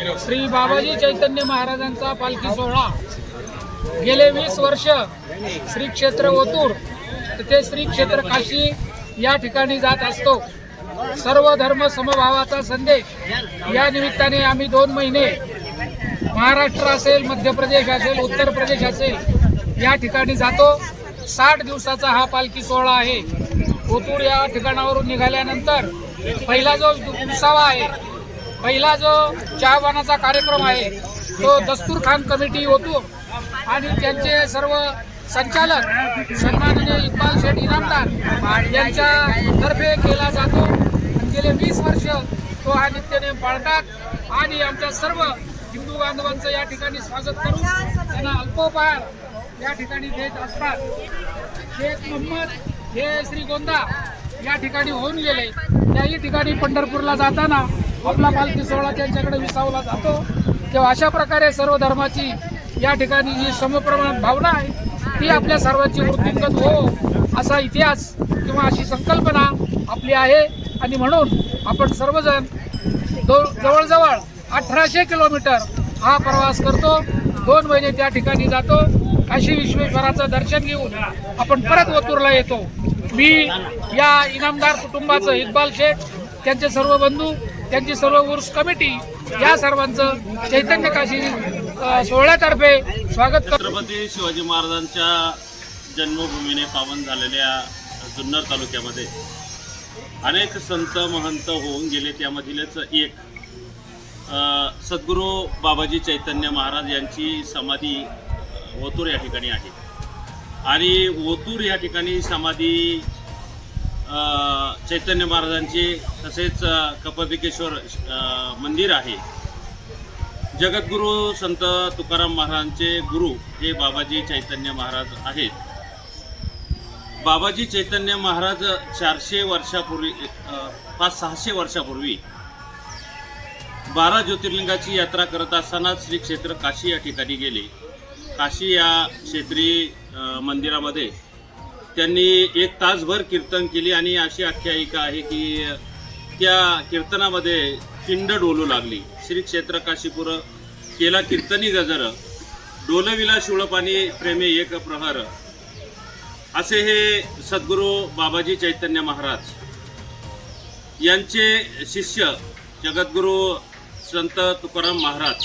श्री बाबाजी चैतन्य महाराजांचा पालखी सोहळा. गेले वीस वर्ष श्री क्षेत्र ओतूर ते श्री क्षेत्र काशी या ठिकाणी जात असतो. सर्व धर्म समभावाचा संदेश. या निमित्ताने आम्ही दोन महिने महाराष्ट्र असेल मध्य प्रदेश असेल उत्तर प्रदेश असेल या ठिकाणी जातो. साठ दिवसाचा हा पालखी सोहळा आहे. ओतूर या ठिकाणावरून निघाल्यानंतर पहिला जो उत्सावा आहे पहिला जो चहावानाचा कार्यक्रम आहे तो दस्तूर खान कमिटी होतो आणि त्यांचे सर्व संचालक सन्माननीय इक्बाल शेठ इनामदार यांच्या तर्फे केला जातो. आणि गेले वीस वर्ष तो हा नित्याने पाळतात आणि आमच्या सर्व हिंदू बांधवांचं या ठिकाणी स्वागत करून त्यांना अल्पोपहार या ठिकाणी देत असतात. शेख मोहम्मद हे श्रीगोंदा या ठिकाणी होऊन गेले. त्याही ठिकाणी पंढरपूरला जाताना आपला पालखी सोहळा त्यांच्याकडे विसावला जातो. तेव्हा अशा प्रकारे सर्व धर्माची या ठिकाणी जी समप्रमाण भावना आहे ती आपल्या सर्वांची वृत्तींगत हो असा इतिहास किंवा अशी संकल्पना आपली आहे. आणि म्हणून आपण सर्वजण दो जवळजवळ अठराशे किलोमीटर हा प्रवास करतो. दोन महिने त्या ठिकाणी जातो. काशी विश्वेश्वराचं दर्शन घेऊन आपण परत वतूरला येतो. मी या इनामदार कुटुंबाचं इक्बाल शेख त्यांचे सर्व बंधू त्यांची सर्व उर्स कमिटी या सर्वांचं चैतन्य काशी सोहळ्यातर्फे स्वागत छत्रपती शिवाजी महाराजांच्या जन्मभूमीने पावन झालेल्या जुन्नर तालुक्यामध्ये अनेक संत महंत होऊन गेले. त्यामधीलच एक सद्गुरू बाबाजी चैतन्य महाराज यांची समाधी ओतूर या ठिकाणी आहे. आणि ओतूर या ठिकाणी समाधी चैतन्य महाराजांची तसेच अ, मंदिर आहे. जगद्गुरू संत तुकाराम महाराजांचे गुरु हे बाबाजी चैतन्य महाराज आहेत. बाबाजी चैतन्य महाराज चारशे वर्षापूर्वी पाच सहाशे वर्षापूर्वी बारा ज्योतिर्लिंगाची यात्रा करत असताना श्री क्षेत्र काशी या ठिकाणी गेले. काशी या क्षेत्री मंदिरामध्ये त्यांनी एक तासभर कीर्तन केली आणि अशी आख्यायिका आहे की त्या कीर्तनामध्ये पिंड डोलू लागली. श्री क्षेत्र काशीपुर केला कीर्तनी गजर डोलविला शिवळपाणी प्रेमे एक प्रहर. असे हे सद्गुरू बाबाजी चैतन्य महाराज यांचे शिष्य जगद्गुरू संत तुकाराम महाराज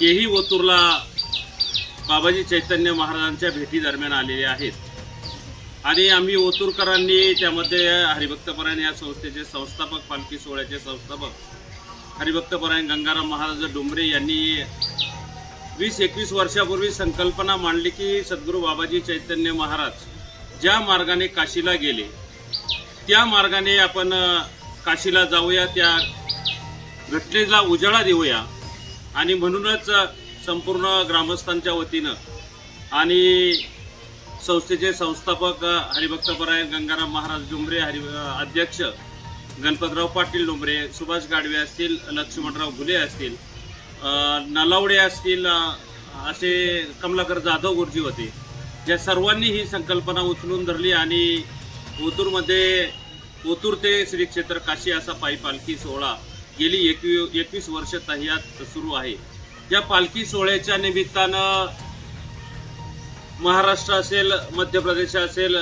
हेही ओतूरला बाबाजी चैतन्य महाराजांच्या भेटी दरम्यान आलेले आहेत. आणि आम्ही ओतूरकरांनी त्यामध्ये हरिभक्तपरायण या संस्थेचे संस्थापक पालखी सोहळ्याचे संस्थापक हरिभक्तपरायण गंगाराम महाराज डोंबरे यांनी वीस एकवीस वर्षापूर्वी संकल्पना मांडली की सद्गुरू बाबाजी चैतन्य महाराज ज्या मार्गाने काशीला गेले त्या मार्गाने आपण काशीला जाऊया त्या घटनेला उजाळा देऊया. आणि म्हणूनच संपूर्ण ग्रामस्थांच्या वतीनं आणि संस्थेचे संस्थापक हरिभक्त हरिभक्तपरायण गंगाराम महाराज डुंबरे हरि अध्यक्ष गणपतराव पाटील डोंबरे सुभाष गाडवे असतील लक्ष्मणराव घुले असतील नलावडे असतील असे कमलाकर जाधव गुरुजी होते. ज्या सर्वांनी ही संकल्पना उचलून धरली आणि ओतूरमध्ये ओतूर ते श्री क्षेत्र काशी असा पायी पालखी सोहळा गेली एकवी एकवीस वर्ष तह्यात सुरू आहे. या पालखी सोहळ्याच्या निमित्तानं महाराष्ट्र असेल मध्य प्रदेश असेल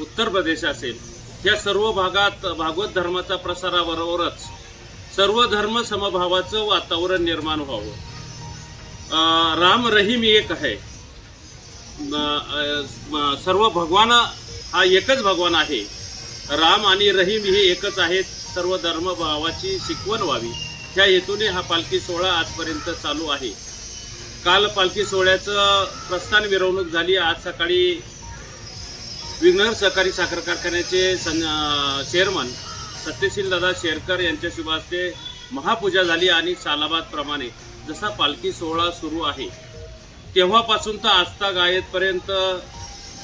उत्तर प्रदेश असेल या सर्व भागात भागवत धर्माचा प्रसाराबरोबरच सर्व धर्म समभावाचं वातावरण निर्माण व्हावं. राम रहीम एक आहे. सर्व भगवान हा एकच भगवान आहे. राम आणि रहीम हे एकच आहेत. सर्व धर्मभावाची शिकवण व्हावी. त्या हेतूने हा पालखी सोहळा आजपर्यंत चालू आहे. काल पालखी सोहळ्याचं प्रस्थान मिरवणूक झाली. आज सकाळी विघ्नर सहकारी साखर कारखान्याचे सं चेअरमन सत्यशील दादा शेरकर यांच्या शुभ हस्ते महापूजा झाली आणि सालाबादप्रमाणे जसा पालखी सोहळा सुरू आहे तेव्हापासून तर आस्था गायतपर्यंत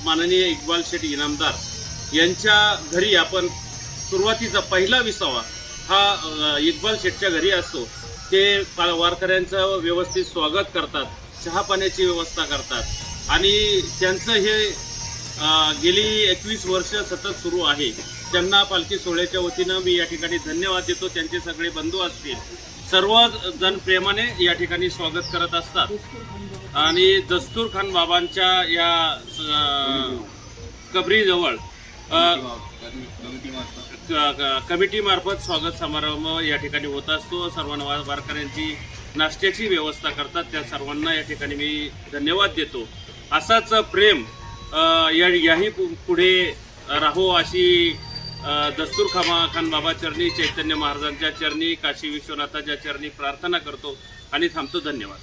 माननीय इक्बाल शेठ इनामदार यांच्या घरी आपण सुरुवातीचा पहिला विसावा हा इक्बाल शेठच्या घरी असतो. ते वारकऱ्यांचं व्यवस्थित स्वागत करतात चहा पाण्याची व्यवस्था करतात. आणि त्यांचं हे गेली एकवीस वर्ष सतत सुरू आहे. त्यांना पालखी सोहळ्याच्या वतीनं मी या ठिकाणी धन्यवाद देतो. त्यांचे सगळे बंधू असतील. सर्व जण प्रेमाने या ठिकाणी स्वागत करत असतात. आणि दस्तूर खान बाबांच्या या कबरीजवळ क- कमिटी मार्फत स्वागत समारंभ या ठिकाणी होत असतो. सर्वांना वारकऱ्यांची नाश्त्याची व्यवस्था करतात. त्या सर्वांना या ठिकाणी मी धन्यवाद देतो. असाच प्रेम या याही पु- पुढे राहो अशी दस्तूर खामा खान बाबा चरणी चैतन्य महाराजांच्या चरणी काशी विश्वनाथाच्या चरणी प्रार्थना करतो आणि थांबतो. धन्यवाद.